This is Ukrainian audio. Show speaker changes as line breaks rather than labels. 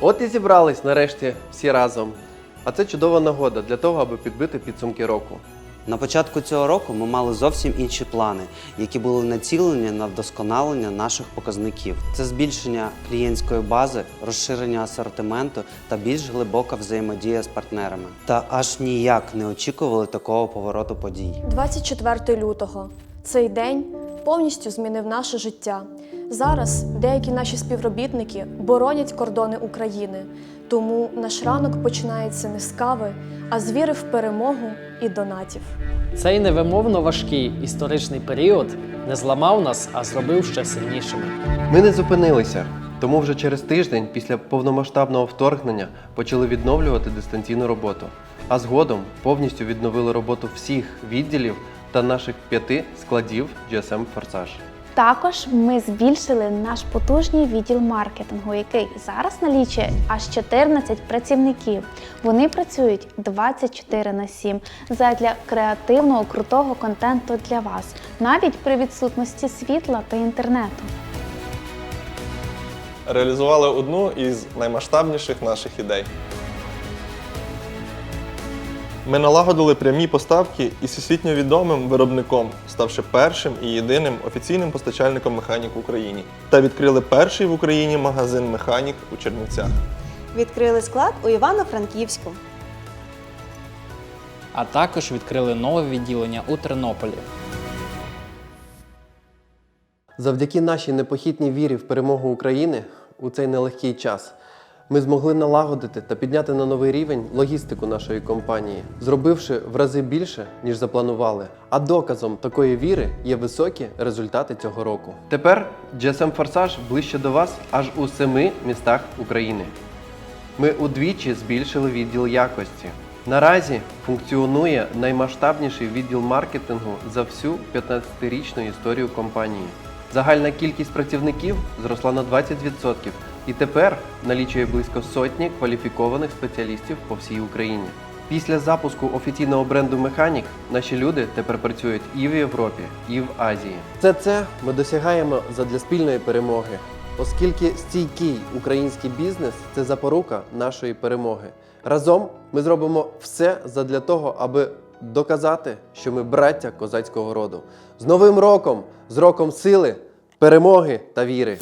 От і зібрались нарешті всі разом. А це чудова нагода для того, аби підбити підсумки року.
На початку цього року ми мали зовсім інші плани, які були націлені на вдосконалення наших показників. Це збільшення клієнтської бази, розширення асортименту та більш глибока взаємодія з партнерами. Та аж ніяк не очікували такого повороту подій.
24 лютого. Цей день повністю змінив наше життя. Зараз деякі наші співробітники боронять кордони України, тому наш ранок починається не з кави, а з віри в перемогу і донатів.
Цей невимовно важкий історичний період не зламав нас, а зробив ще сильнішими.
Ми не зупинилися, тому вже через тиждень після повномасштабного вторгнення почали відновлювати дистанційну роботу. А згодом повністю відновили роботу всіх відділів та наших п'яти складів GSM Форсаж.
Також ми збільшили наш потужний відділ маркетингу, який зараз налічує аж 14 працівників. Вони працюють 24 на 7 задля креативного крутого контенту для вас, навіть при відсутності світла та інтернету.
реалізували одну із наймасштабніших наших ідей. Ми налагодили прямі поставки із всесвітньо відомим виробником, ставши першим і єдиним офіційним постачальником механік в Україні, та відкрили перший в Україні магазин механік у Чернівцях.
Відкрили склад у Івано-Франківську.
а також відкрили нове відділення у Тернополі.
Завдяки нашій непохитній вірі в перемогу України у цей нелегкий час ми змогли налагодити та підняти на новий рівень логістику нашої компанії, зробивши в рази більше, ніж запланували. А доказом такої віри є високі результати цього року. Тепер GSM Форсаж ближче до вас аж у семи містах України. Ми удвічі збільшили відділ якості. Наразі функціонує наймасштабніший відділ маркетингу за всю 15-річну історію компанії. Загальна кількість працівників зросла на 20% і тепер налічує близько сотні кваліфікованих спеціалістів по всій Україні. Після запуску офіційного бренду Механік наші люди тепер працюють і в Європі, і в Азії. Це це ми досягаємо задля спільної перемоги, оскільки стійкий український бізнес це запорука нашої перемоги. Разом ми зробимо все задля того, аби доказати, що ми браття козацького роду. З Новим роком, з роком сили, перемоги та віри.